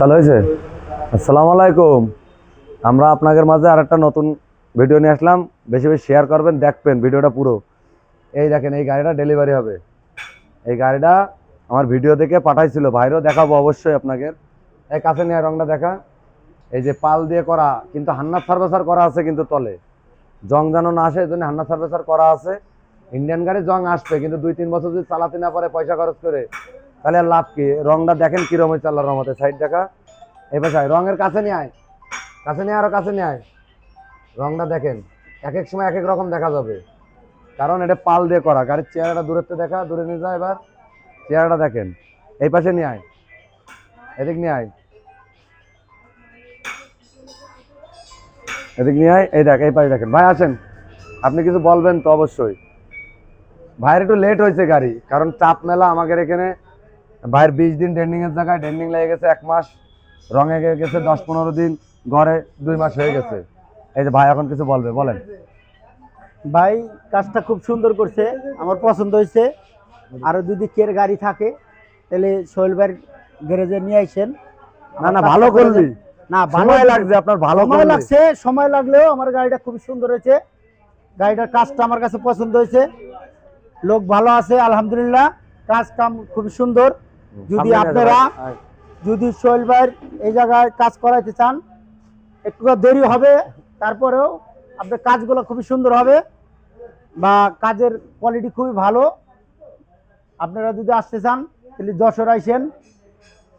চালু হয়েছে? আসসালামু আলাইকুম। আমরা আপনাদের মাঝে আর একটা নতুন ভিডিও নিয়ে আসলাম। বেশি বেশি শেয়ার করবেন, দেখবেন ভিডিওটা পুরো। এই দেখেন, এই গাড়িটা ডেলিভারি হবে। এই গাড়িটা আমার ভিডিও দেখে পাঠাইছিল, ভাইরও দেখাবো অবশ্যই আপনাকে। এই কাছে নিয়ে রংটা দেখা। এই যে পাল দিয়ে করা, কিন্তু হান্নার সার্ভিসার করা আছে কিন্তু তলে। জং যেন না আসে এই জন্য হান্নার সার্ভিসার করা আছে। ইন্ডিয়ান গাড়ি জং আসবে, কিন্তু দুই তিন বছর যদি চালাতে না পারে, পয়সা খরচ করে। তাহলে আর লাভ কি? রংটা দেখেন কিরম হয়েছে আল্লাহর রহমতে। সাইড দেখা। এই পাশে আয়, রঙের কাছে নিয়ে আয়। কাছে নিয়ে আরও কাছে নিয়ে আয়। রংটা দেখেন। এক এক সময় এক এক রকম দেখা যাবে। কারণ এটা পাল দিয়ে করা। গাড়ির চেহারাটা থেকে দেখা দূরে নিয়ে যায় এবার। চেহারাটা দেখেন। এই পাশে নিয়ে আয়। এদিক নিয়ে আয়। এদিক নিয়ে আয়। এই দেখ এই পাশে দেখেন। ভাই আছেন আপনি কিছু বলবেন তো অবশ্যই। ভাইয়ের একটু লেট হয়েছে গাড়ি। কারণ চাপ মেলা আমাদের এখানে ভাইয়ের বিশ দিন ট্রেন্ডিং এর জায়গায় ট্রেন্ডিং লেগে গেছে এক মাস রঙে গেছে দশ পনেরো দিন ঘরে দুই মাস হয়ে গেছে। এই যে ভাই এখন কিছু বলবে বলেন। ভাই কাজটা খুব সুন্দর করছে আমার পছন্দ হয়েছে। আরও যদি কের গাড়ি থাকে তাহলে সোহেল ভাইয়ের গ্যারেজে নিয়ে আসেন না না ভালো করলি না ভালো লাগছে আপনার ভালো সময় লাগছে সময় লাগলেও আমার গাড়িটা খুব সুন্দর হয়েছে। গাড়িটার কাজটা আমার কাছে পছন্দ হয়েছে। লোক ভালো আছে আলহামদুলিল্লাহ। কাজ কাম খুব সুন্দর। যদি আপনারা যদি সোহেল ভাইয়ের এই জায়গায় কাজ করাইতে চান একটু দেরি হবে তারপরেও আপনার কাজগুলো খুবই সুন্দর হবে বা কাজের কোয়ালিটি খুবই ভালো। আপনারা যদি আসতে চান তাহলে যশোর আইসেন।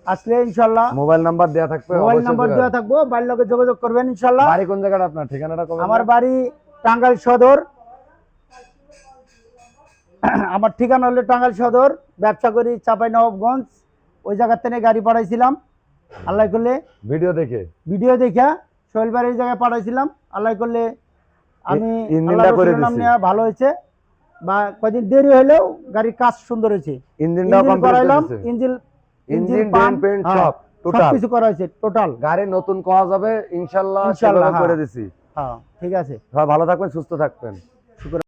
আসলে ইনশাল্লাহ মোবাইল নাম্বার দেওয়া থাকবে মোবাইল নাম্বার দেওয়া থাকব বাড়ির লোকে যোগাযোগ করবেন ইনশাল্লাহ। বাড়ি কোন জায়গাটা আপনার? ঠিকানাটা আমার বাড়ি টাঙ্গাইল সদর। আমার ঠিকানা হলো টাঙ্গাইল সদর ব্যবসা করি চাপাই নবাবগঞ্জ ওই জায়গার থেকে গাড়ি পাঠাইছিলাম। আল্লাহ করলে ভিডিও দেখে? ভিডিও দেখা সোহেল বাড়ির জায়গায় পাঠাইছিলাম। আল্লাহ করলে আমি করে নাম নেওয়া ভালো হয়েছে। বা কদিন দেরি হলেও গাড়ির কাজ সুন্দর হয়েছে। ইঞ্জিনটাও ইঞ্জিন করাইলাম ইঞ্জিন ইঞ্জিন পেন্ট হ্যাঁ, সব টোটাল সবকিছু করা হয়েছে টোটাল গাড়ি নতুন পাওয়া যাবে ইনশাল্লাহ ইনশাল্লাহ, করে হ্যাঁ। দিছি। হ্যাঁ ঠিক আছে। সবাই ভালো থাকবেন সুস্থ থাকবেন।